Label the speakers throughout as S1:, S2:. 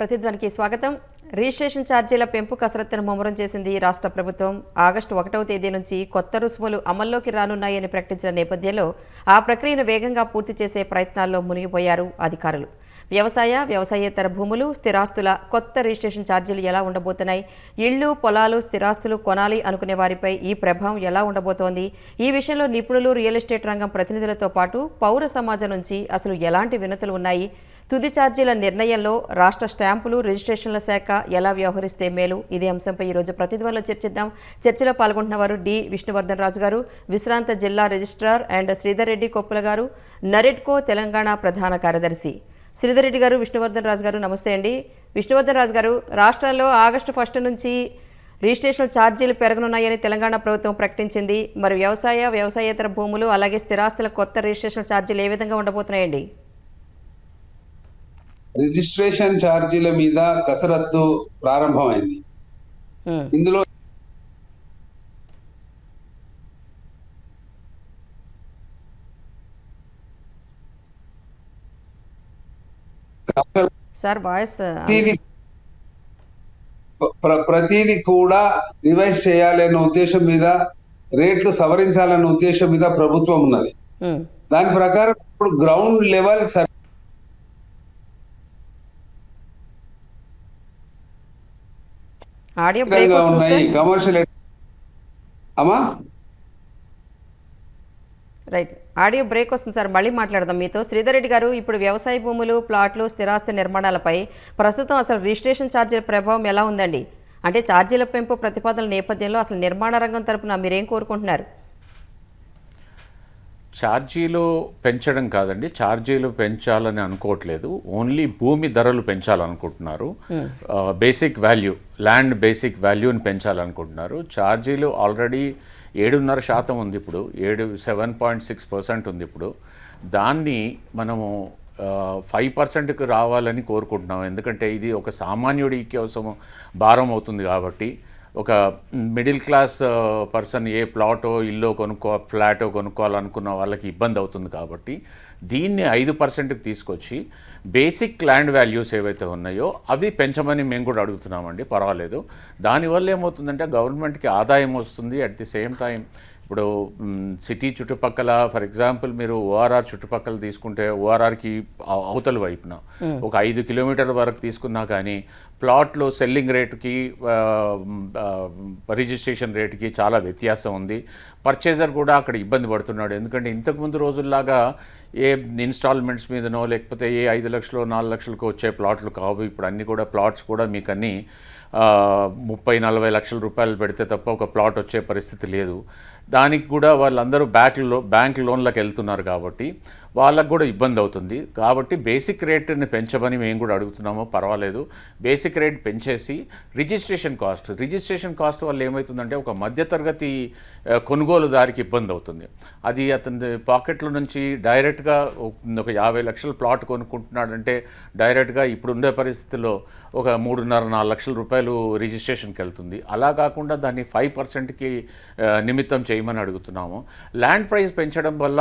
S1: ప్రతిధ్వనికి స్వాగతం. రిజిస్ట్రేషన్ ఛార్జీల పెంపు కసరత్తును ముమ్మరం చేసింది రాష్ట్ర ప్రభుత్వం. ఆగస్టు ఒకటవ తేదీ నుంచి కొత్త రుసుములు అమల్లోకి రానున్నాయని ప్రకటించిన నేపథ్యంలో ఆ ప్రక్రియను వేగంగా పూర్తి చేసే ప్రయత్నాల్లో మునిగిపోయారు అధికారులు. వ్యవసాయ వ్యవసాయేతర భూములు స్థిరాస్తుల కొత్త రిజిస్ట్రేషన్ ఛార్జీలు ఎలా ఉండబోతున్నాయి? ఇళ్ళు పొలాలు స్థిరాస్తులు కొనాలి అనుకునే వారిపై ఈ ప్రభావం ఎలా ఉండబోతోంది? ఈ విషయంలో నిపుణులు రియల్ ఎస్టేట్ రంగం ప్రతినిధులతో పాటు పౌర సమాజం నుంచి అసలు ఎలాంటి వినతులు ఉన్నాయి? తుది ఛార్జీల నిర్ణయంలో రాష్ట్ర స్టాంపులు రిజిస్ట్రేషన్ల శాఖ ఎలా వ్యవహరిస్తే మేలు? ఇదే అంశంపై ఈరోజు ప్రతిధ్వనిలో చర్చిద్దాం. చర్చలో పాల్గొంటున్న వారు డి. విష్ణువర్ధన్ రాజు గారు విశ్రాంత జిల్లా రిజిస్ట్రార్ అండ్ శ్రీధర్ రెడ్డి కొప్పుల గారు నరెడ్కో తెలంగాణ ప్రధాన కార్యదర్శి. శ్రీధర్ రెడ్డి గారు విష్ణువర్ధన్ రాజు గారు నమస్తే అండి. విష్ణువర్ధన్ రాజు గారు రాష్ట్రాల్లో ఆగస్టు ఫస్ట్ నుంచి రిజిస్ట్రేషన్ ఛార్జీలు పెరగనున్నాయని తెలంగాణ ప్రభుత్వం ప్రకటించింది. మరి వ్యవసాయ వ్యవసాయేతర భూములు అలాగే స్థిరాస్తుల కొత్త రిజిస్ట్రేషన్ ఛార్జీలు ఏ విధంగా ఉండబోతున్నాయండి?
S2: రిజిస్ట్రేషన్ ఛార్జీల మీద కసరత్తు ప్రారంభమైంది. ఇందులో
S1: సార్ వాయిస్
S2: ప్రతిదీ ప్ర- ప్రతిదీ కూడా రివైజ్ చేయాలి అన్న ఉద్దేశం మీద రేట్లు సవరించాలన్న ఉద్దేశం మీద ప్రభుత్వం ఉన్నది. దాని ప్రకారం ఇప్పుడు గ్రౌండ్ లెవెల్
S1: ఆడియో బ్రేక్ వస్తుంది
S2: కమర్షియల్ అమ్మా?
S1: రైట్. ఆడియో బ్రేక్ వస్తుంది సార్. మళ్ళీ మాట్లాడదాం మీతో. శ్రీధర్ రెడ్డి గారు ఇప్పుడు వ్యవసాయ భూములు ప్లాట్లు స్థిరాస్తి నిర్మాణాలపై ప్రస్తుతం అసలు రిజిస్ట్రేషన్ ఛార్జీల ప్రభావం ఎలా ఉందండి? అంటే ఛార్జీల పెంపు ప్రతిపాదనల నేపథ్యంలో అసలు నిర్మాణ రంగం తరపున మీరేం కోరుకుంటున్నారు?
S3: ఛార్జీలు పెంచడం కాదండి ఛార్జీలు పెంచాలని అనుకోవట్లేదు. ఓన్లీ భూమి ధరలు పెంచాలనుకుంటున్నారు. బేసిక్ వాల్యూ ల్యాండ్ బేసిక్ వాల్యూని పెంచాలనుకుంటున్నారు. ఛార్జీలు ఆల్రెడీ ఏడున్నర శాతం ఉంది ఇప్పుడు ఏడు సెవెన్ పాయింట్ సిక్స్ పర్సెంట్ ఉంది ఇప్పుడు. దాన్ని మనము ఫైవ్ పర్సెంట్కి రావాలని కోరుకుంటున్నాం. ఎందుకంటే ఇది ఒక సామాన్యుడి కోసం భారం అవుతుంది కాబట్టి ఒక మిడిల్ క్లాస్ పర్సన్ ఏ ప్లాటో ఇల్లు కొనుక్కో ఫ్లాటో కొనుక్కోవాలనుకున్న వాళ్ళకి ఇబ్బంది అవుతుంది కాబట్టి దీన్ని ఐదు పర్సెంట్కి తీసుకొచ్చి బేసిక్ ల్యాండ్ వాల్యూస్ ఏవైతే ఉన్నాయో అవి పెంచమని మేము కూడా అడుగుతున్నామండి. పర్వాలేదు. దానివల్ల ఏమవుతుందంటే గవర్నమెంట్కి ఆదాయం వస్తుంది. అట్ ది సేమ్ టైం ఇప్పుడు సిటీ చుట్టుపక్కల ఫర్ ఎగ్జాంపుల్ మీరు ఓఆర్ఆర్ చుట్టుపక్కల తీసుకుంటే ఓఆర్ఆర్కి అవతల వైపున ఒక ఐదు కిలోమీటర్ల వరకు తీసుకున్నా కానీ ప్లాట్లు సెల్లింగ్ రేటుకి రిజిస్ట్రేషన్ రేటుకి చాలా వ్యత్యాసం ఉంది. పర్చేజర్ కూడా అక్కడ ఇబ్బంది పడుతున్నాడు. ఎందుకంటే ఇంతకుముందు రోజుల్లాగా ఏ ఇన్స్టాల్మెంట్స్ మీదనో లేకపోతే ఏ ఐదు లక్షలు నాలుగు లక్షలకు వచ్చే ప్లాట్లు కావు. ఇప్పుడు అన్ని కూడా ప్లాట్స్ కూడా మీకు అన్నీ ముప్పై నలభై లక్షల రూపాయలు పెడితే తప్ప ఒక ప్లాట్ వచ్చే పరిస్థితి లేదు. దానికి కూడా వాళ్ళందరూ బ్యాంక్లో బ్యాంక్ లోన్లకు వెళ్తున్నారు కాబట్టి వాళ్ళకు కూడా ఇబ్బంది అవుతుంది. కాబట్టి బేసిక్ రేట్ని పెంచమని మేము కూడా అడుగుతున్నాము. పర్వాలేదు. బేసిక్ రేట్ పెంచేసి రిజిస్ట్రేషన్ కాస్ట్ రిజిస్ట్రేషన్ కాస్ట్ వల్ల ఏమవుతుందంటే ఒక మధ్యతరగతి కొనుగోలుదారికి ఇబ్బంది అవుతుంది. అది అతని పాకెట్ల నుంచి డైరెక్ట్గా ఒక యాభై లక్షల ప్లాట్ కొనుక్కుంటున్నాడంటే డైరెక్ట్గా ఇప్పుడు ఉండే పరిస్థితుల్లో ఒక మూడున్నర నాలుగు లక్షల రూపాయలు రిజిస్ట్రేషన్కి వెళ్తుంది. అలా కాకుండా దాన్ని ఫైవ్ పర్సెంట్కి నిమిత్తం చేయమని అడుగుతున్నాము. ల్యాండ్ ప్రైస్ పెంచడం వల్ల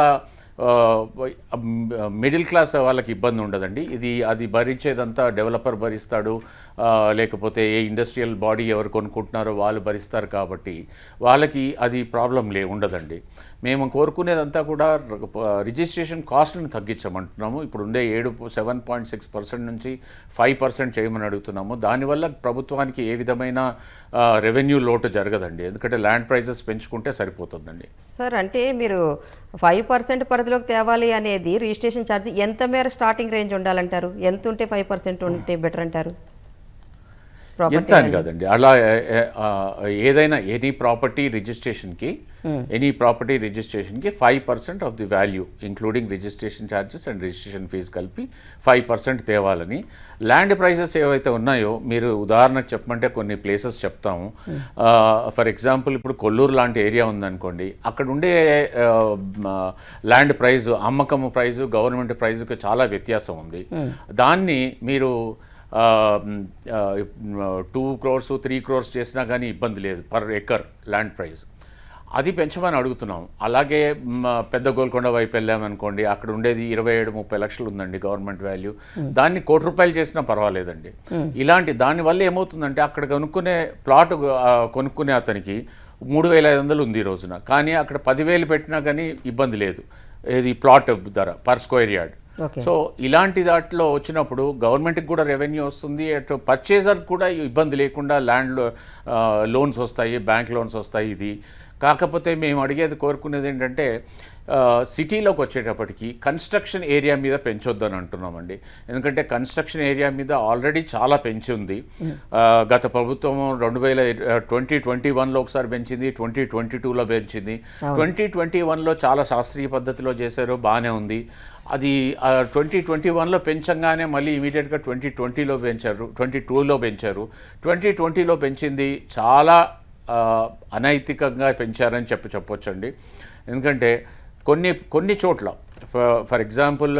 S3: మిడిల్ క్లాస్ వాళ్ళకి ఇబ్బంది ఉండదండి. ఇది అది భరించేదంతా డెవలపర్ భరిస్తాడు. లేకపోతే ఏ ఇండస్ట్రియల్ బాడీ ఎవరు కొనుక్కుంటున్నారో వాళ్ళు భరిస్తారు కాబట్టి వాళ్ళకి అది ప్రాబ్లం లే ఉండదండి. మేము కోరుకునేదంతా కూడా రిజిస్ట్రేషన్ కాస్ట్ని తగ్గించమంటున్నాము. ఇప్పుడు ఉండే ఏడు సెవెన్ పాయింట్ సిక్స్ పర్సెంట్ నుంచి ఫైవ్ పర్సెంట్ చేయమని అడుగుతున్నాము. దానివల్ల ప్రభుత్వానికి ఏ విధమైన రెవెన్యూ లోటు జరగదండి. ఎందుకంటే ల్యాండ్ ప్రైజెస్ పెంచుకుంటే సరిపోతుందండి.
S1: సార్ అంటే మీరు ఫైవ్ పర్సెంట్ పరిధిలోకి తేవాలి అనేది రిజిస్ట్రేషన్ ఛార్జ్ ఎంత మేర స్టార్టింగ్ రేంజ్ ఉండాలంటారు? ఎంత ఉంటే ఫైవ్ పర్సెంట్ ఉంటే బెటర్ అంటారు
S3: ఎంత అని కాదండి. అలా ఏదైనా ఎనీ ప్రాపర్టీ రిజిస్ట్రేషన్కి any property రిజిస్ట్రేషన్కి five percent of the value including registration charges and registration fee కలిపి ఫైవ్ పర్సెంట్ తేవాలని. ల్యాండ్ ప్రైజెస్ ఏవైతే ఉన్నాయో మీరు ఉదాహరణకు చెప్పమంటే కొన్ని ప్లేసెస్ చెప్తాము. ఫర్ ఎగ్జాంపుల్ ఇప్పుడు కొల్లూరు లాంటి ఏరియా ఉందనుకోండి అక్కడ ఉండే ల్యాండ్ ప్రైస్ అమ్మకం ప్రైజు గవర్నమెంట్ ప్రైజుకి చాలా వ్యత్యాసం ఉంది. దాన్ని మీరు టూ క్రోర్స్ త్రీ క్రోర్స్ చేసినా కానీ ఇబ్బంది లేదు పర్ ఎకర్ ల్యాండ్ ప్రైస్. అది పెంచమని అడుగుతున్నాం. అలాగే పెద్ద గోల్కొండ వైపు వెళ్ళామనుకోండి అక్కడ ఉండేది ఇరవై ఏడు ముప్పై లక్షలు ఉందండి గవర్నమెంట్ వాల్యూ. దాన్ని కోటి రూపాయలు చేసినా పర్వాలేదండి. ఇలాంటి దానివల్ల ఏమవుతుందంటే అక్కడ కొనుక్కునే ప్లాట్ కొనుక్కునే అతనికి మూడు వేల ఐదు వందలు ఉంది ఈ రోజున. కానీ అక్కడ పదివేలు పెట్టినా కానీ ఇబ్బంది లేదు. ఇది ప్లాట్ ధర పర్ స్క్వేర్ యార్డ్. సో ఇలాంటి దాంట్లో వచ్చినప్పుడు గవర్నమెంట్కి కూడా రెవెన్యూ వస్తుంది అటు పర్చేజర్కి కూడా ఇబ్బంది లేకుండా ల్యాండ్ లోన్స్ వస్తాయి బ్యాంక్ లోన్స్ వస్తాయి ఇది. కాకపోతే మేము అడిగేది కోరుకునేది ఏంటంటే సిటీలోకి వచ్చేటప్పటికి కన్స్ట్రక్షన్ ఏరియా మీద పెంచొద్దని అంటున్నామండి. ఎందుకంటే కన్స్ట్రక్షన్ ఏరియా మీద ఆల్రెడీ చాలా పెంచి ఉంది గత ప్రభుత్వం రెండు వేల ట్వంటీ ట్వంటీ వన్లో ఒకసారి పెంచింది ట్వంటీ ట్వంటీ టూలో పెంచింది. ట్వంటీ ట్వంటీ వన్లో చాలా శాస్త్రీయ పద్ధతిలో చేశారు బాగానే ఉంది. అది ట్వంటీ ట్వంటీ వన్లో పెంచంగానే మళ్ళీ ఇమీడియట్గా ట్వంటీ ట్వంటీలో పెంచారు ట్వంటీ టూలో పెంచారు. ట్వంటీ ట్వంటీలో పెంచింది చాలా అనైతికంగా పెంచారని చెప్పి చెప్పొచ్చండి. ఎందుకంటే కొన్ని కొన్ని చోట్ల. ఫర్ ఎగ్జాంపుల్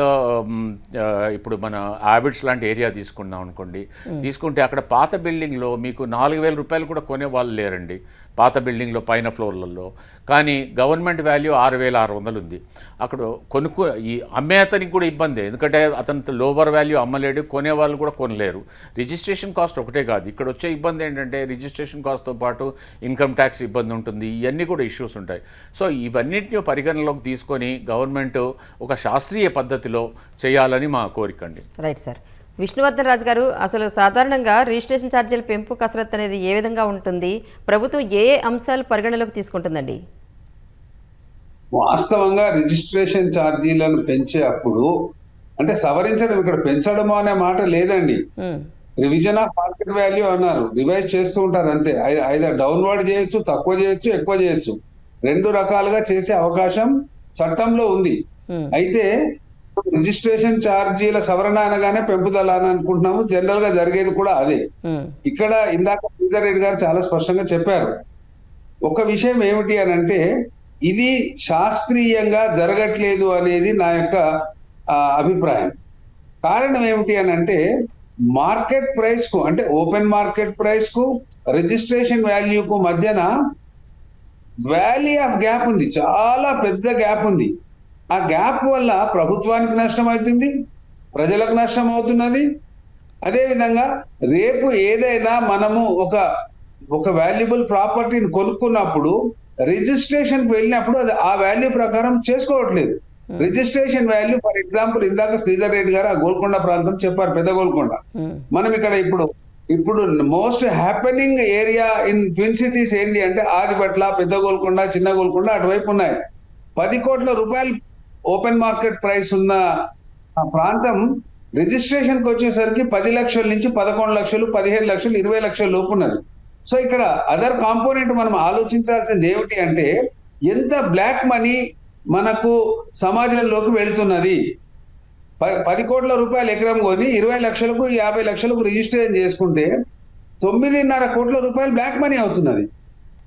S3: ఇప్పుడు మన హ్యాబిట్స్ లాంటి ఏరియా తీసుకున్నాం అనుకోండి. తీసుకుంటే అక్కడ పాత బిల్డింగ్లో మీకు నాలుగు వేల రూపాయలు కూడా కొనే వాళ్ళు లేరండి. పాత బిల్డింగ్లో పైన ఫ్లోర్లలో. కానీ గవర్నమెంట్ వాల్యూ ఆరు వేల ఆరు వందలు ఉంది అక్కడ కొనుక్కో ఈ అమ్మే అతనికి కూడా ఇబ్బంది. ఎందుకంటే అతను లోవర్ వాల్యూ అమ్మలేడు కొనే వాళ్ళు కూడా కొనలేరు. రిజిస్ట్రేషన్ కాస్ట్ ఒకటే కాదు. ఇక్కడ వచ్చే ఇబ్బంది ఏంటంటే రిజిస్ట్రేషన్ కాస్ట్తో పాటు ఇన్కమ్ ట్యాక్స్ ఇబ్బంది ఉంటుంది. ఇవన్నీ కూడా ఇష్యూస్ ఉంటాయి. సో ఇవన్నిటిని పరిగణలోకి తీసుకొని గవర్నమెంట్ ఒక శాస్త్రీయ పద్ధతిలో చేయాలని మా కోరిక అండి.
S1: Right sir. విష్ణువర్ధన్ రాజు గారు అసలు సాధారణంగా రిజిస్ట్రేషన్ ఛార్జీల పెంపు కసరత్తు అనేది ఏ విధంగా ఉంటుంది? ప్రభుత్వం ఏ ఏ అంశాలు పరిగణలోకి తీసుకుంటుందండి?
S2: వాస్తవంగా రిజిస్ట్రేషన్ ఛార్జీలను పెంచే అప్పుడు అంటే సవరించడం ఇక్కడ పెంచడము అనే మాట లేదండి. రివిజన్ ఆఫ్ మార్కెట్ వాల్యూ అన్నారు. రివైజ్ చేస్తూ ఉంటారు అంతే. ఐదర్ డౌన్వర్డ్ చేయొచ్చు తక్కువ చేయొచ్చు ఎక్కువ చేయొచ్చు. రెండు రకాలుగా చేసే అవకాశం చట్టంలో ఉంది. అయితే రిజిస్ట్రేషన్ ఛార్జీల సవరణ అనగానే పెంపుదల అని అనుకుంటున్నాము. జనరల్గా జరిగేది కూడా అదే. ఇక్కడ ఇందాక శ్రీధర్ రెడ్డి గారు చాలా స్పష్టంగా చెప్పారు. ఒక విషయం ఏమిటి అని అంటే ఇది శాస్త్రీయంగా జరగట్లేదు అనేది నా యొక్క అభిప్రాయం. కారణం ఏమిటి అని అంటే మార్కెట్ ప్రైస్కు అంటే ఓపెన్ మార్కెట్ ప్రైస్కు రిజిస్ట్రేషన్ వాల్యూకు మధ్యన వ్యాలీ ఆఫ్ గ్యాప్ ఉంది. చాలా పెద్ద గ్యాప్ ఉంది. ఆ గ్యాప్ వల్ల ప్రభుత్వానికి నష్టం అవుతుంది ప్రజలకు నష్టం అవుతున్నది. అదేవిధంగా రేపు ఏదైనా మనము ఒక ఒక వాల్యుబుల్ ప్రాపర్టీని కొనుక్కున్నప్పుడు రిజిస్ట్రేషన్కి వెళ్ళినప్పుడు అది ఆ వాల్యూ ప్రకారం చేసుకోవట్లేదు. రిజిస్ట్రేషన్ వాల్యూ ఫర్ ఎగ్జాంపుల్ ఇందాక శ్రీధర్ రెడ్డి గారు ఆ గోల్కొండ ప్రాంతం చెప్పారు పెద్ద గోల్కొండ. మనం ఇక్కడ ఇప్పుడు ఇప్పుడు most happening area in twin cities ఏంది అంటే ఆదిపట్ల పెద్ద గోల్కొండ చిన్న గోల్కొండ అటువైపు ఉన్నాయి. పది కోట్ల రూపాయలు ఓపెన్ మార్కెట్ ప్రైస్ ఉన్న ఆ ప్రాంతం రిజిస్ట్రేషన్కి వచ్చేసరికి పది లక్షల నుంచి పదకొండు లక్షలు పదిహేను లక్షలు ఇరవై లక్షల లోపు ఉన్నది. సో ఇక్కడ అదర్ కాంపోనెంట్ మనం ఆలోచించాల్సింది ఏమిటి అంటే ఎంత బ్లాక్ మనీ మనకు సమాజంలోకి వెళుతున్నది? ప- పది కోట్ల రూపాయలు ఎకరం కొని ఇరవై లక్షలకు యాభై లక్షలకు రిజిస్ట్రేషన్ చేసుకుంటే తొమ్మిదిన్నర కోట్ల రూపాయలు బ్లాక్ మనీ అవుతున్నది.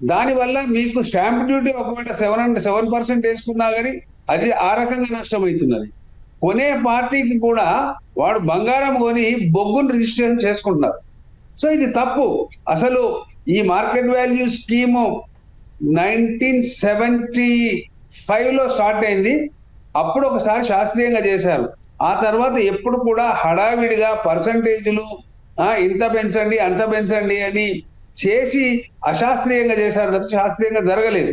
S2: దానివల్ల మీకు స్టాంప్ డ్యూటీ ఒకవేళ సెవెన్ హండ్రెడ్ సెవెన్ పర్సెంట్ వేసుకున్నా కానీ అది ఆ రకంగా నష్టమవుతున్నది. కొనే పార్టీకి కూడా వాడు బంగారం కొని బొగ్గును రిజిస్ట్రేషన్ చేసుకుంటున్నారు. సో ఇది తప్పు. అసలు ఈ market value scheme nineteen seventy ఫైవ్లో స్టార్ట్ అయింది. అప్పుడు ఒకసారి శాస్త్రీయంగా చేశారు. ఆ తర్వాత ఎప్పుడు కూడా హడావిడిగా పర్సంటేజ్లు ఇంత పెంచండి అంత పెంచండి అని చేసి అశాస్త్రీయంగా చేశారు తప్ప శాస్త్రీయంగా జరగలేదు.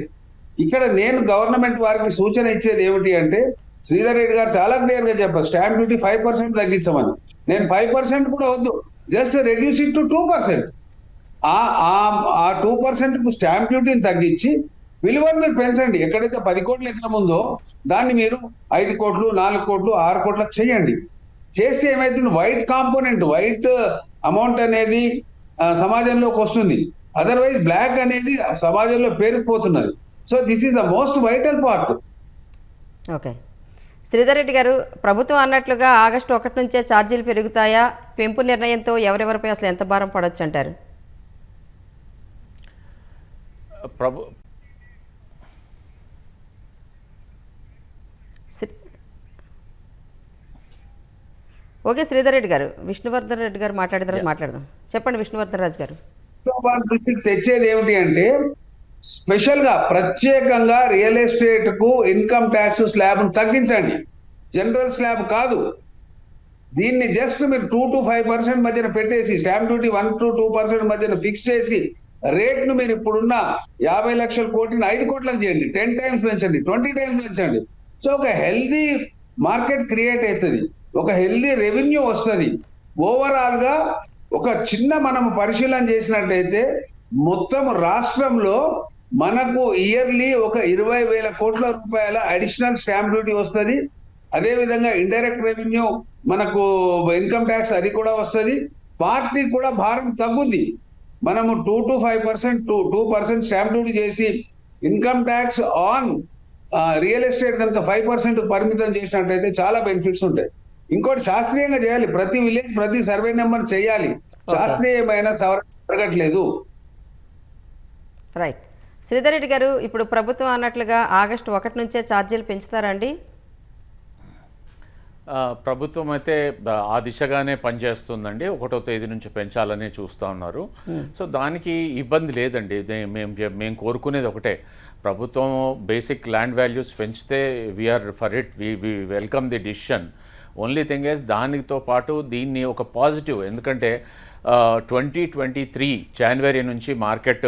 S2: ఇక్కడ నేను గవర్నమెంట్ వారికి సూచన ఇచ్చేది ఏమిటి అంటే శ్రీధర్ రెడ్డి గారు చాలా క్లియర్గా చెప్పారు స్టాంప్ డ్యూటీ ఫైవ్ పర్సెంట్ తగ్గించమని. నేను ఫైవ్ పర్సెంట్ కూడా వద్దు just reduce it to two percent ఆ టూ పర్సెంట్కు స్టాంప్ డ్యూటీని తగ్గించి విలువను మీరు పెంచండి. ఎక్కడైతే పది కోట్లు ఎకరం ఉందో దాన్ని మీరు ఐదు కోట్లు నాలుగు కోట్లు ఆరు కోట్లకు చేయండి. చేస్తే ఏమైతుంది? వైట్ కాంపోనెంట్ వైట్ అమౌంట్ అనేది సమాజంలోకి వస్తుంది. అదర్వైజ్ బ్లాక్ అనేది సమాజంలో పేరుకుపోతున్నది. So this is the most vital part.
S1: Okay. Sridhar Reddy గారు ప్రభుత్వం అన్నట్లుగా ఆగస్టు ఒకటి నుంచే ఛార్జీలు పెరుగుతాయా? పెంపు నిర్ణయంతో ఎవరెవరిపై అసలు ఎంత భారం పడొచ్చు అంటారు?
S3: ప్రభు
S1: శ్రీ- ఓకే శ్రీధర్ రెడ్డి గారు విష్ణువర్ధన్ రెడ్డి గారు మాట్లాడిన తర్వాత మాట్లాడదాం. చెప్పండి విష్ణువర్ధన్ రాజు గారు.
S2: తెచ్చేది ఏమిటి అంటే స్పెషల్గా ప్రత్యేకంగా రియల్ ఎస్టేట్కు ఇన్కమ్ ట్యాక్స్ స్లాబ్ను తగ్గించండి. జనరల్ స్లాబ్ కాదు. దీన్ని జస్ట్ మీరు టూ టు ఫైవ్ పర్సెంట్ మధ్యన పెట్టేసి stamp duty one to two percent మధ్యన ఫిక్స్ చేసి రేట్ను మీరు ఇప్పుడున్న యాభై లక్షల కోటిని ఐదు కోట్లకు చేయండి. టెన్ టైమ్స్ పెంచండి ట్వంటీ టైమ్స్ పెంచండి. సో ఒక హెల్దీ మార్కెట్ క్రియేట్ అవుతుంది. ఒక హెల్దీ రెవెన్యూ వస్తుంది. ఓవరాల్గా ఒక చిన్న మనం పరిశీలన చేసినట్టయితే మొత్తం రాష్ట్రంలో మనకు ఇయర్లీ ఒక ఇరవై వేల కోట్ల రూపాయల అడిషనల్ స్టాంప్ డ్యూటీ వస్తుంది. అదేవిధంగా ఇండైరెక్ట్ రెవెన్యూ మనకు ఇన్కమ్ ట్యాక్స్ అది కూడా వస్తుంది. పార్టీ కూడా భారం తగ్గుంది మనము two to five percent two two percent stamp duty చేసి income tax on real estate కనుక ఫైవ్ పర్సెంట్ పరిమితం చేసినట్టయితే చాలా బెనిఫిట్స్ ఉంటాయి. ఇంకోటి శాస్త్రీయంగా చేయాలి. ప్రతి విలేజ్ ప్రతి సర్వే నెంబర్ చేయాలి. శాస్త్రీయమైన సవరణ జరగట్లేదు.
S1: రైట్. శ్రీధర్ రెడ్డి గారు ఇప్పుడు ప్రభుత్వం అన్నట్లుగా ఆగస్టు ఒకటి నుంచే ఛార్జీలు పెంచుతారండి
S3: ప్రభుత్వం అయితే ఆ దిశగానే పనిచేస్తుందండి. ఒకటో తేదీ నుంచి పెంచాలని చూస్తూ ఉన్నారు. సో దానికి ఇబ్బంది లేదండి. మేము మేము కోరుకునేది ఒకటే. ప్రభుత్వం బేసిక్ ల్యాండ్ వాల్యూస్ పెంచితే we're for it we we welcome the decision only thing is దానితో పాటు దీన్ని ఒక పాజిటివ్ ఎందుకంటే ట్వంటీ ట్వంటీ త్రీ జనవరి నుంచి మార్కెట్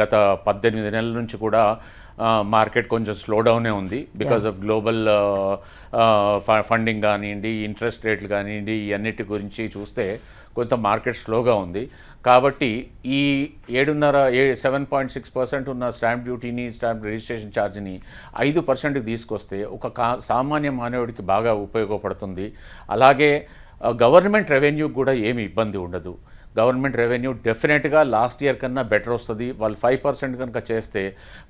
S3: గత పద్దెనిమిది నెలల నుంచి కూడా మార్కెట్ కొంచెం స్లో డౌనే ఉంది బికాస్ ఆఫ్ గ్లోబల్ ఫండింగ్ కానివ్వండి ఇంట్రెస్ట్ రేట్లు కానివ్వండి ఇవన్నిటి గురించి చూస్తే కొంత మార్కెట్ స్లోగా ఉంది. కాబట్టి ఈ ఏడున్నర ఏ సెవెన్ పాయింట్ సిక్స్ పర్సెంట్ ఉన్న స్టాంప్ డ్యూటీని స్టాంప్ రిజిస్ట్రేషన్ ఛార్జ్ని ఐదు పర్సెంట్కి తీసుకొస్తే ఒక కా సామాన్య మానవుడికి బాగా ఉపయోగపడుతుంది. అలాగే గవర్నమెంట్ రెవెన్యూకి కూడా ఏమి ఇబ్బంది ఉండదు. గవర్నమెంట్ రెవెన్యూ డెఫినెట్గా లాస్ట్ ఇయర్ కన్నా బెటర్ వస్తుంది. వాళ్ళు ఫైవ్ పర్సెంట్ కనుక చేస్తే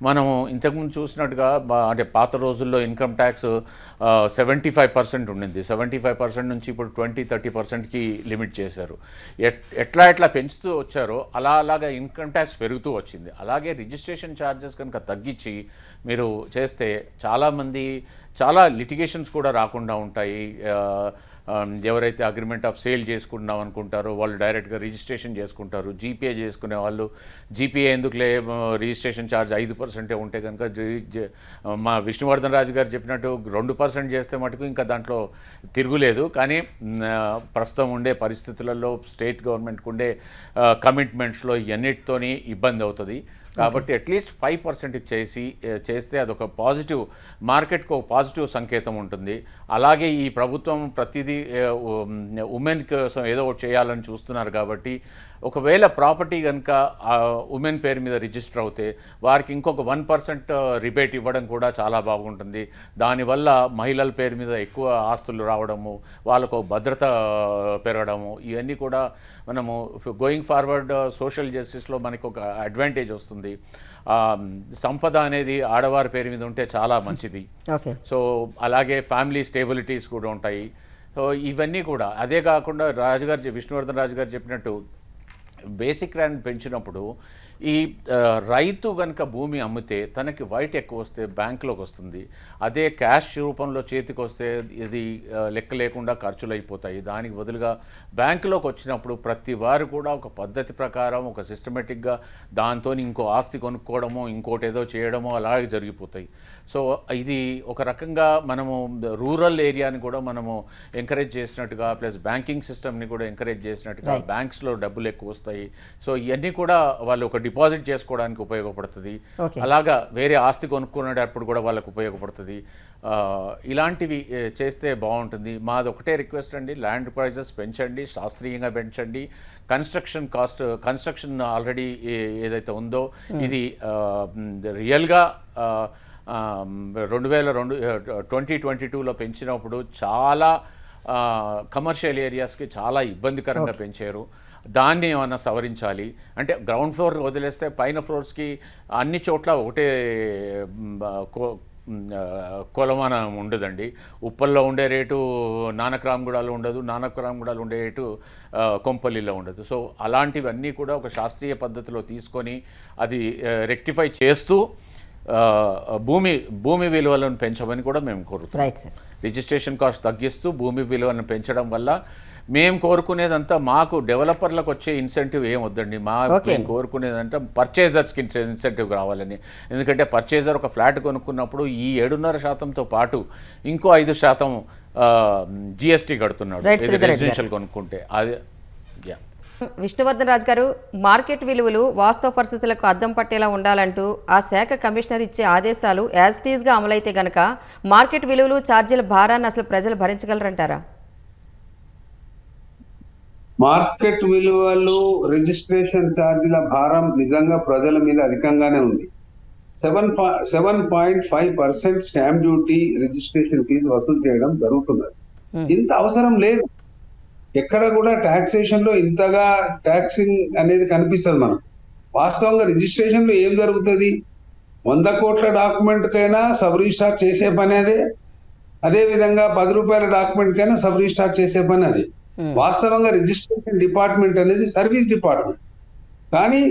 S3: మనము ఇంతకుముందు చూసినట్టుగా అంటే పాత రోజుల్లో income tax seventy five percent ఉండింది. సెవెంటీ ఫైవ్ పర్సెంట్ నుంచి ఇప్పుడు ట్వంటీ థర్టీ పర్సెంట్కి లిమిట్ చేశారు. ఎట్ ఎట్లా ఎట్లా పెంచుతూ వచ్చారో అలా అలాగా ఇన్కమ్ ట్యాక్స్ పెరుగుతూ వచ్చింది. అలాగే రిజిస్ట్రేషన్ ఛార్జెస్ కనుక తగ్గించి మీరు చేస్తే చాలామంది చాలా లిటిగేషన్స్ కూడా రాకుండా ఉంటాయి. ఎవరైతే అగ్రిమెంట్ ఆఫ్ సేల్ చేసుకుంటున్నాం అనుకుంటారో వాళ్ళు డైరెక్ట్గా రిజిస్ట్రేషన్ చేసుకుంటారు. జీపీఏ చేసుకునే వాళ్ళు జీపీఏ ఎందుకులే రిజిస్ట్రేషన్ ఛార్జ్ ఐదు పర్సెంటే ఉంటే కనుక జి- మా విష్ణువర్ధన్ రాజు గారు చెప్పినట్టు రెండు పర్సెంట్ చేస్తే మటుకు ఇంకా దాంట్లో తిరుగులేదు. కానీ ప్రస్తుతం ఉండే పరిస్థితులలో స్టేట్ గవర్నమెంట్కి ఉండే కమిట్మెంట్స్లో ఇవన్నిటితోని ఇబ్బంది అవుతుంది. కాబట్టి అట్లీస్ట్ ఫైవ్ పర్సెంట్ చేసి చేస్తే అదొక పాజిటివ్ మార్కెట్కు ఒక పాజిటివ్ సంకేతం ఉంటుంది. అలాగే ఈ ప్రభుత్వం ప్రతిదీ ఉమెన్ కోసం ఏదో ఒకటి చేయాలని చూస్తున్నారు కాబట్టి ఒకవేళ ప్రాపర్టీ కనుక ఉమెన్ పేరు మీద రిజిస్టర్ అవుతే వారికి ఇంకొక వన్ పర్సెంట్ రిబేట్ ఇవ్వడం కూడా చాలా బాగుంటుంది. దానివల్ల మహిళల పేరు మీద ఎక్కువ ఆస్తులు రావడము వాళ్ళకు భద్రత పెరగడము ఇవన్నీ కూడా మనము గోయింగ్ ఫార్వర్డ్ సోషల్ జస్టిస్లో మనకు ఒక అడ్వాంటేజ్ వస్తుంది. సంపద అనేది ఆడవారి పేరు మీద ఉంటే చాలా మంచిది.
S1: ఓకే.
S3: సో అలాగే ఫ్యామిలీ స్టేబిలిటీస్ కూడా ఉంటాయి. సో ఇవన్నీ కూడా అదే కాకుండా రాజుగారు విష్ణువర్ధన్ రాజు గారు చెప్పినట్టు బేసిక్ ల్యాండ్ పెంచినప్పుడు ఈ రైతు కనుక భూమి అమ్మితే తనకి వైట్ ఎక్కువ వస్తే బ్యాంకులోకి వస్తుంది. అదే క్యాష్ రూపంలో చేతికి వస్తే ఇది లెక్క లేకుండా ఖర్చులు అయిపోతాయి దానికి బదులుగా బ్యాంకులోకి వచ్చినప్పుడు ప్రతి వారు కూడా ఒక పద్ధతి ప్రకారం ఒక సిస్టమేటిక్గా దాంతో ఇంకో ఆస్తి కొనుక్కోవడమో ఇంకోటి ఏదో చేయడమో అలాగే జరిగిపోతాయి. సో ఇది ఒక రకంగా మనము రూరల్ ఏరియాని కూడా మనము ఎంకరేజ్ చేసినట్టుగా ప్లస్ బ్యాంకింగ్ సిస్టమ్ని కూడా ఎంకరేజ్ చేసినట్టుగా బ్యాంక్స్లో డబ్బులు ఎక్కువ వస్తాయి. సో ఇవన్నీ కూడా వాళ్ళు ఒక డిపాజిట్ చేసుకోవడానికి ఉపయోగపడుతుంది. అలాగా వేరే ఆస్తి కొనుక్కునేటప్పుడు కూడా వాళ్ళకు ఉపయోగపడుతుంది. ఇలాంటివి చేస్తే బాగుంటుంది. మాది ఒకటే రిక్వెస్ట్ అండి. ల్యాండ్ ప్రైజెస్ పెంచండి శాస్త్రీయంగా పెంచండి. కన్స్ట్రక్షన్ కాస్ట్ కన్స్ట్రక్షన్ ఆల్రెడీ ఏదైతే ఉందో ఇది రియల్గా రెండు వేల రెండు ట్వంటీ ట్వంటీ టూలో పెంచినప్పుడు చాలా కమర్షియల్ ఏరియాస్కి చాలా ఇబ్బందికరంగా పెంచారు. దాన్ని ఏమన్నా సవరించాలి? అంటే గ్రౌండ్ ఫ్లోర్ వదిలేస్తే పైన ఫ్లోర్స్కి అన్ని చోట్ల ఒకటే కొలమానం ఉండదండి. ఉప్పల్లో ఉండే రేటు నానక్రామ్గూడలో ఉండదు నానక్రామ్గూడలో ఉండే రేటు కొంపల్లిలో ఉండదు. సో అలాంటివన్నీ కూడా ఒక శాస్త్రీయ పద్ధతిలో తీసుకొని అది రెక్టిఫై చేస్తూ భూమి భూమి విలువలను పెంచమని కూడా మేము కోరుతున్నాం.
S1: సార్
S3: రిజిస్ట్రేషన్ కాస్ట్ తగ్గిస్తూ భూమి విలువను పెంచడం వల్ల మేము కోరుకునేదంతా మాకు డెవలపర్లకు వచ్చే ఇన్సెంటివ్ ఏం వద్దండి. మా. మేము కోరుకునేదంటే పర్చేజర్స్కి ఇన్సెంటివ్ కావాలని. ఎందుకంటే పర్చేజర్ ఒక ఫ్లాట్ కొనుక్కున్నప్పుడు ఈ ఏడున్నర శాతంతో పాటు ఇంకో ఐదు శాతం జిఎస్టీ కడుతున్నాడు. రెసిడెన్షియల్ కొనుక్కుంటే. అది
S1: విష్ణువర్ధన్ రాజు గారు మార్కెట్ విలువలు వాస్తవ పరిస్థితులకు అద్దం పట్టేలా ఉండాలంటూ ఆ శాఖ కమిషనర్ ఇచ్చే ఆదేశాలు యాజ్ టీజ్గా అమలైతే గనక మార్కెట్ విలువలు ఛార్జీల భారాన్ని అసలు ప్రజలు భరించగలరంటారా?
S2: మార్కెట్ విలువలు రిజిస్ట్రేషన్ ఛార్జీల భారం నిజంగా ప్రజల మీద అధికంగానే ఉంది. Seven seven point five percent stamp duty registration fee వసూలు చేయడం జరుగుతున్నది. ఇంత అవసరం లేదు. ఎక్కడ కూడా టాక్సేషన్లో ఇంతగా ట్యాక్సింగ్ అనేది కనిపిస్తుంది మనకు. వాస్తవంగా రిజిస్ట్రేషన్లో ఏం జరుగుతుంది? వంద కోట్ల డాక్యుమెంట్ కైనా సబ్ రిజిస్టార్ చేసే పని అదే. అదే విధంగా పది రూపాయల డాక్యుమెంట్ కైనా సబ్ రిజిస్టార్ చేసే పని అది. Hmm. వాస్తవంగా రిజిస్ట్రేషన్ డిపార్ట్మెంట్ అనేది సర్వీస్ డిపార్ట్మెంట్. కానీ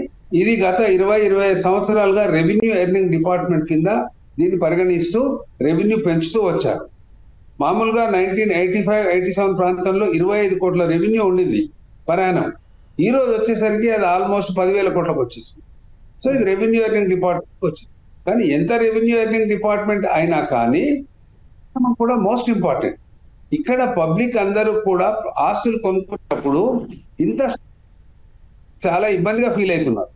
S2: ఇది గత ఇరవై ఇరవై సంవత్సరాలుగా రెవెన్యూ ఎర్నింగ్ డిపార్ట్మెంట్ కింద దీన్ని పరిగణిస్తూ రెవెన్యూ పెంచుతూ వచ్చారు. మామూలుగా nineteen eighty five eighty seven ప్రాంతంలో ఇరవై ఐదు కోట్ల రెవెన్యూ ఉండింది ప్రయాణం. ఈ రోజు వచ్చేసరికి అది ఆల్మోస్ట్ పదివేల కోట్లకు వచ్చేసింది. సో ఇది రెవెన్యూ ఎర్నింగ్ డిపార్ట్మెంట్ వచ్చింది. కానీ ఎంత రెవెన్యూ ఎర్నింగ్ డిపార్ట్మెంట్ అయినా కానీ కూడా మోస్ట్ ఇంపార్టెంట్. ఇక్కడ పబ్లిక్ అందరూ కూడా ఆస్తులు కొనుక్కున్నప్పుడు ఇంత చాలా ఇబ్బందిగా ఫీల్ అవుతున్నారు.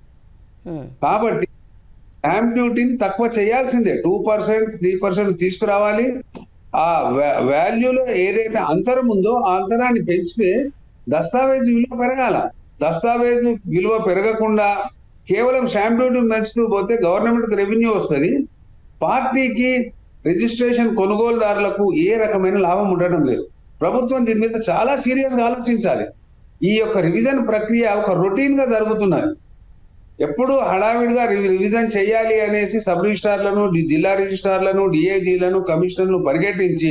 S2: కాబట్టి స్టాంప్ డ్యూటీని తక్కువ చేయాల్సిందే. టూ పర్సెంట్ త్రీ పర్సెంట్ తీసుకురావాలి. ఆ వాల్యూలో ఏదైతే అంతరం ఉందో ఆ అంతరాన్ని పెంచితే దస్తావేజు విలువ పెరగాల. దస్తావేజు విలువ పెరగకుండా కేవలం స్టాంప్ డ్యూటీని పెంచుతూ పోతే గవర్నమెంట్ రెవెన్యూ వస్తుంది. పార్టీకి రిజిస్ట్రేషన్ కొనుగోలుదారులకు ఏ రకమైన లాభం ఉండడం లేదు. ప్రభుత్వం దీని మీద చాలా సీరియస్గా ఆలోచించాలి. ఈ యొక్క రివిజన్ ప్రక్రియ ఒక రొటీన్గా జరుగుతున్నది. ఎప్పుడు హడావిడిగా రివిజన్ చేయాలి అనేసి సబ్ రిజిస్ట్రార్లను జిల్లా రిజిస్టార్లను డిఐజీలను కమిషనర్లను పరిగెట్టించి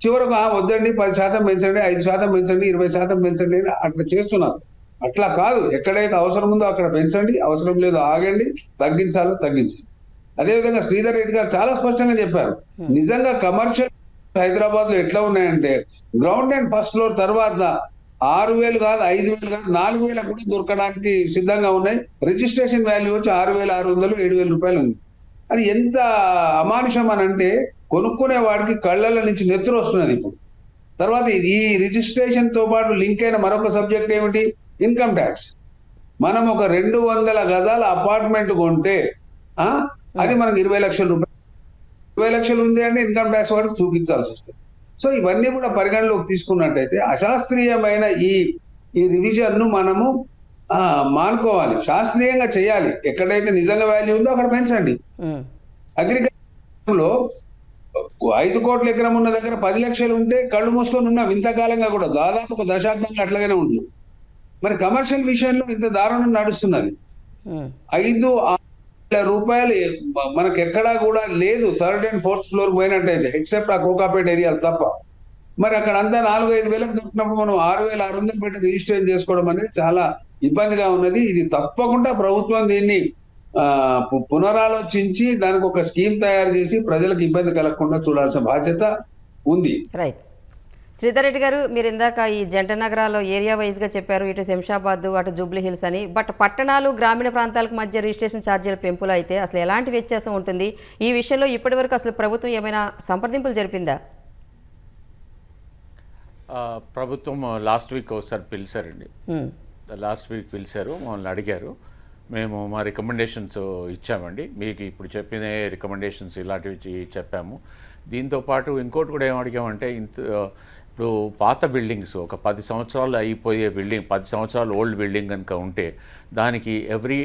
S2: చివరకు "ఆ, వద్దండి పది శాతం పెంచండి ఐదు శాతం పెంచండి ఇరవై శాతం పెంచండి అని అట్లా చేస్తున్నారు. అట్లా కాదు. ఎక్కడైతే అవసరం ఉందో అక్కడ పెంచండి. అవసరం లేదో ఆగండి. తగ్గించాలో తగ్గించండి. అదేవిధంగా శ్రీధర్ రెడ్డి గారు చాలా స్పష్టంగా చెప్పారు. నిజంగా కమర్షియల్ హైదరాబాద్లో ఎట్లా ఉన్నాయంటే గ్రౌండ్ అండ్ ఫస్ట్ ఫ్లోర్ తర్వాత ఆరు వేలు కాదు ఐదు వేలు కాదు నాలుగు వేల కూడా దొరకడానికి సిద్ధంగా ఉన్నాయి. రిజిస్ట్రేషన్ వాల్యూ వచ్చి ఆరు వేల ఆరు వందలు ఏడు వేల రూపాయలు ఉంది. అది ఎంత అమానుషం అని అంటే కొనుక్కునే వాడికి కళ్ళల నుంచి నెత్తురు వస్తున్నది ఇప్పుడు. తర్వాత ఈ రిజిస్ట్రేషన్తో పాటు లింక్ అయిన మరొక సబ్జెక్ట్ ఏమిటి? Income tax. మనం ఒక రెండు వందల గజాల అపార్ట్మెంట్ కొంటే అది మనకి ఇరవై లక్షల రూపాయలు. ఇరవై లక్షలు ఉంది అంటే ఇన్కమ్ ట్యాక్స్ వాడికి చూపించాల్సి వస్తుంది. సో ఇవన్నీ కూడా పరిగణలోకి తీసుకున్నట్టయితే అశాస్త్రీయమైన ఈ ఈ రివిజన్ను మనము మానుకోవాలి. శాస్త్రీయంగా చేయాలి. ఎక్కడైతే నిజంగా వాల్యూ ఉందో అక్కడ పెంచండి. అగ్రికల్చర్లో ఐదు కోట్ల ఎకరం ఉన్న దగ్గర పది లక్షలు ఉంటే కళ్ళు మూసుకొని ఉన్నాం. ఇంతకాలంగా కూడా దాదాపు ఒక దశాబ్దంగా అట్లాగనే ఉంది. మరి కమర్షియల్ విషయంలో ఇంత దారుణం నడుస్తున్నది. ఐదు రూపాయలు మనకి ఎక్కడా కూడా లేదు. థర్డ్ అండ్ ఫోర్త్ ఫ్లోర్ పోయినట్టయితే ఎక్సెప్ట్ ఆ కోకాపేట ఏరియాలు తప్ప. మరి అక్కడ అంతా నాలుగు ఐదు వేలకు దొరికినప్పుడు మనం ఆరు వేల ఆరు వందలు పెట్టి రిజిస్ట్రేషన్ చేసుకోవడం అనేది చాలా ఇబ్బందిగా ఉన్నది. ఇది తప్పకుండా ప్రభుత్వం దీన్ని పునరాలోచించి దానికి ఒక స్కీమ్ తయారు చేసి ప్రజలకు ఇబ్బంది కలగకుండా చూడాల్సిన బాధ్యత ఉంది.
S1: రైట్ శ్రీధర్ రెడ్డి గారు మీరు ఇందాక ఈ జంట నగరాల్లో ఏరియా వైజ్గా చెప్పారు ఇటు శంషాబాద్ అటు జూబ్లీ హిల్స్ అని. బట్ పట్టణాలు గ్రామీణ ప్రాంతాలకు మధ్య రిజిస్ట్రేషన్ ఛార్జీల పెంపులో అయితే అసలు ఎలాంటి వ్యత్యాసం ఉంటుంది? ఈ విషయంలో ఇప్పటివరకు అసలు ప్రభుత్వం ఏమైనా సంప్రదింపులు జరిపిందా?
S3: ప్రభుత్వం లాస్ట్ వీక్ ఒకసారి పిలిచారండి. లాస్ట్ వీక్ పిలిచారు మమ్మల్ని అడిగారు. మేము మా రికమెండేషన్స్ ఇచ్చామండి. మీకు ఇప్పుడు చెప్పిన రికమెండేషన్స్ ఇలాంటివి చెప్పాము. దీంతో పాటు ఇంకోటి కూడా ఏం అడిగామంటే ఇంత ఇప్పుడు పాత బిల్డింగ్స్ ఒక పది సంవత్సరాలు అయిపోయే బిల్డింగ్ పది సంవత్సరాలు ఓల్డ్ బిల్డింగ్ కనుక ఉంటే దానికి ఎవ్రీ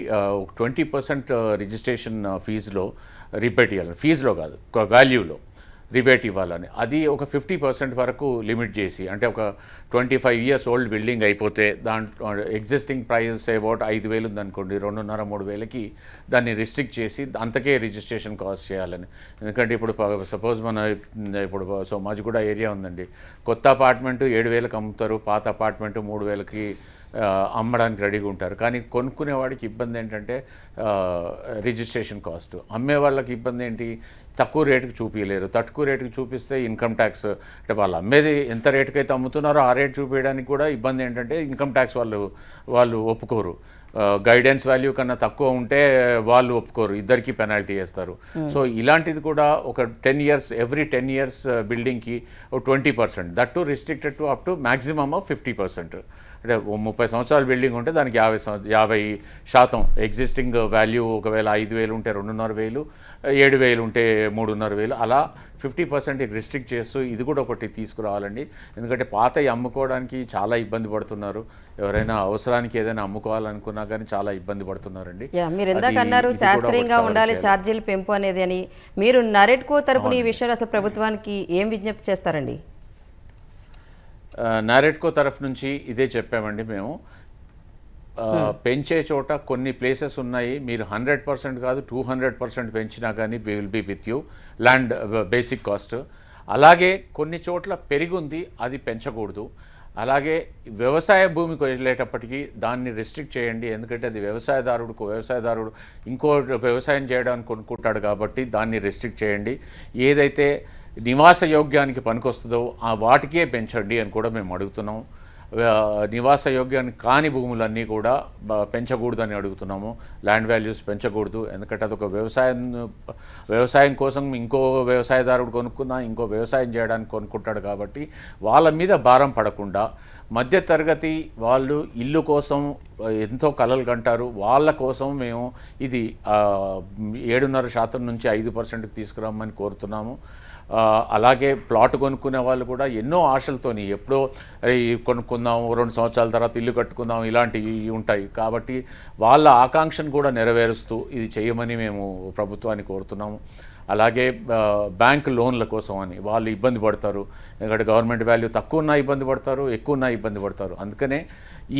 S3: ట్వంటీ పర్సెంట్ రిజిస్ట్రేషన్ ఫీజులో రిపేట్ ఇవ్వాలి ఫీజులో కాదు వాల్యూలో. రిబేట్ ఇవ్వాలని. అది ఒక ఫిఫ్టీ పర్సెంట్ వరకు లిమిట్ చేసి అంటే ఒక twenty five years old building అయిపోతే దాంట్లో ఎగ్జిస్టింగ్ ప్రైజెస్ అబౌట్ ఐదు వేలు ఉందనుకోండి రెండున్నర మూడు వేలకి దాన్ని రిస్ట్రిక్ట్ చేసి అంతకే రిజిస్ట్రేషన్ కాస్ట్ చేయాలని. ఎందుకంటే ఇప్పుడు సపోజ్ మన ఇప్పుడు సో మాజిగూడ ఏరియా ఉందండి. కొత్త అపార్ట్మెంట్ ఏడు వేలకు అమ్ముతారు పాత అపార్ట్మెంట్ మూడు వేలకి అమ్మడానికి రెడీగా ఉంటారు. కానీ కొనుక్కునే వాడికి ఇబ్బంది ఏంటంటే రిజిస్ట్రేషన్ కాస్ట్. అమ్మే వాళ్ళకి ఇబ్బంది ఏంటి? తక్కువ రేటుకి చూపించలేరు తక్కువ రేటుకి చూపిస్తే ఇన్కమ్ ట్యాక్స్ అంటే వాళ్ళు అమ్మేది ఎంత రేటుకి అయితే అమ్ముతున్నారో ఆ రేటు చూపించడానికి కూడా ఇబ్బంది ఏంటంటే ఇన్కమ్ ట్యాక్స్ వాళ్ళు వాళ్ళు ఒప్పుకోరు. గైడెన్స్ వాల్యూ కన్నా తక్కువ ఉంటే వాళ్ళు ఒప్పుకోరు. ఇద్దరికి పెనాల్టీ వేస్తారు. సో ఇలాంటిది కూడా ఒక ten years every ten years బిల్డింగ్కి ఒక twenty percent. That to restricted to up to maximum of fifty percent. అంటే ముప్పై సంవత్సరాల బిల్డింగ్ ఉంటే దానికి యాభై యాభై శాతం ఎగ్జిస్టింగ్ వాల్యూ ఒకవేళ ఐదు వేలు ఉంటే రెండున్నర వేలు ఏడు వేలు ఉంటే మూడున్నర వేలు అలా ఫిఫ్టీ పర్సెంట్ రిస్ట్రిక్ట్ చేస్తూ ఇది కూడా ఒకటి తీసుకురావాలండి. ఎందుకంటే పాతవి అమ్ముకోవడానికి చాలా ఇబ్బంది పడుతున్నారు. ఎవరైనా అవసరానికి ఏదైనా అమ్ముకోవాలనుకున్నా కానీ చాలా ఇబ్బంది పడుతున్నారండి.
S1: మీరు ఇందాక
S3: అది-
S1: అన్నారు శాస్త్రీయంగా ఉండాలి. ఛార్జీలు పెంపు అనేది అని. మీరు నరెట్కో తరపున ఈ విషయంలో అసలు ప్రభుత్వానికి ఏం విజ్ఞప్తి చేస్తారండి?
S3: నారెట్కో తరఫు నుంచి ఇదే చెప్పామండి మేము. ఆ, పెంచే చోట కొన్ని ప్లేసెస్ ఉన్నాయి. మీరు హండ్రెడ్ పర్సెంట్ కాదు టూ హండ్రెడ్ పర్సెంట్ పెంచినా కానీ we will be with you. Land basic cost. అలాగే కొన్ని చోట్ల పెరిగింది అది పెంచకూడదు. అలాగే వ్యవసాయ భూమికి వెళ్ళేటప్పటికీ దాన్ని రెస్ట్రిక్ట్ చేయండి. ఎందుకంటే అది వ్యవసాయదారుడుకు వ్యవసాయదారుడు ఇంకో వ్యవసాయం చేయడానికి కొనుక్కుంటాడు కాబట్టి దాన్ని రెస్ట్రిక్ట్ చేయండి. ఏదైతే నివాస యోగ్యానికి పనికొస్తుందో ఆ వాటికే పెంచండి అని కూడా మేము అడుగుతున్నాం. నివాస యోగ్యానికి కాని భూములన్నీ కూడా పెంచకూడదని అడుగుతున్నాము. ల్యాండ్ వాల్యూస్ పెంచకూడదు. ఎందుకంటే అదొక వ్యవసాయం వ్యవసాయం కోసం ఇంకో వ్యవసాయదారుడు కొనుక్కున్నా ఇంకో వ్యవసాయం చేయడానికి కొనుక్కుంటాడు కాబట్టి వాళ్ళ మీద భారం పడకుండా మధ్య తరగతి వాళ్ళు ఇల్లు కోసం ఎంతో కలలు కంటారు. వాళ్ళ కోసం మేము ఇది ఏడున్నర శాతం నుంచి ఐదు పర్సెంట్కి తీసుకురమ్మని కోరుతున్నాము. అలాగే ప్లాట్ కొనుక్కునే వాళ్ళు కూడా ఎన్నో ఆశలతోని ఎప్పుడో కొనుక్కుందాం రెండు సంవత్సరాల తర్వాత ఇల్లు కట్టుకుందాం ఇలాంటివి ఉంటాయి. కాబట్టి వాళ్ళ ఆకాంక్షను కూడా నెరవేరుస్తూ ఇది చేయమని మేము ప్రభుత్వాన్ని కోరుతున్నాము. అలాగే బ్యాంక్ లోన్ల కోసం అని వాళ్ళు ఇబ్బంది పడతారు. ఎందుకంటే గవర్నమెంట్ వాల్యూ తక్కువ ఉన్నా ఇబ్బంది పడతారు ఎక్కువ ఉన్నా ఇబ్బంది పడతారు. అందుకనే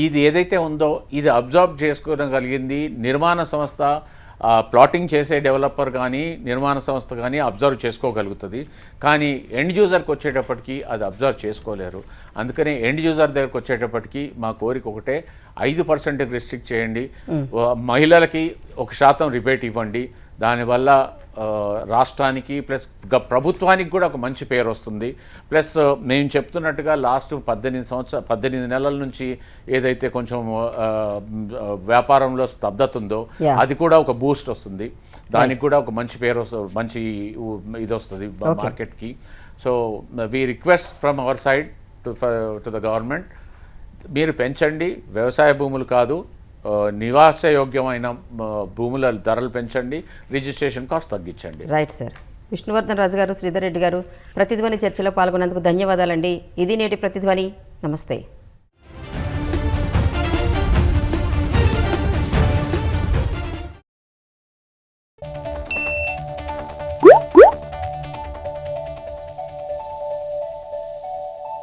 S3: ఇది ఏదైతే ఉందో ఇది అబ్జర్వ్ చేసుకోగలిగింది నిర్మాణ సంస్థ ప్లాటింగ్ చేసే డెవలపర్ కానీ నిర్మాణ సంస్థ కానీ అబ్జర్వ్ చేసుకోగలుగుతుంది. కానీ ఎండ్ యూజర్కి వచ్చేటప్పటికి అది అబ్జర్వ్ చేసుకోలేరు. అందుకని ఎండ్ యూజర్ దగ్గరకు వచ్చేటప్పటికి మా కోరిక ఒకటే ఐదు పర్సెంట్కి రిస్ట్రిక్ట్ చేయండి. మహిళలకి ఒక శాతం రిబేట్ ఇవ్వండి. దానివల్ల రాష్ట్రానికి ప్లస్ గ- ప్రభుత్వానికి కూడా ఒక మంచి పేరు వస్తుంది. ప్లస్ మేము చెప్తున్నట్టుగా లాస్ట్ పద్దెనిమిది సంవత్సరాలు పద్దెనిమిది నెలల నుంచి ఏదైతే కొంచెం వ్యాపారంలో స్తబ్దత ఉందో. అది కూడా ఒక బూస్ట్ వస్తుంది. దానికి కూడా ఒక మంచి పేరు వస్తుంది మంచి ఇది వస్తుంది మార్కెట్కి. So we request from our side to to the government మీరు పెంచండి. వ్యవసాయ భూములు కాదు. నివాసయోగ్యమైన భూముల ధరలు పెంచండి రిజిస్ట్రేషన్ కాస్ట్ తగ్గించండి.
S1: Right sir. విష్ణువర్ధన్ రాజు గారు శ్రీధర్ రెడ్డి గారు ప్రతిధ్వని చర్చలో పాల్గొన్నందుకు ధన్యవాదాలండి. ఇది నేటి ప్రతిధ్వని. నమస్తే.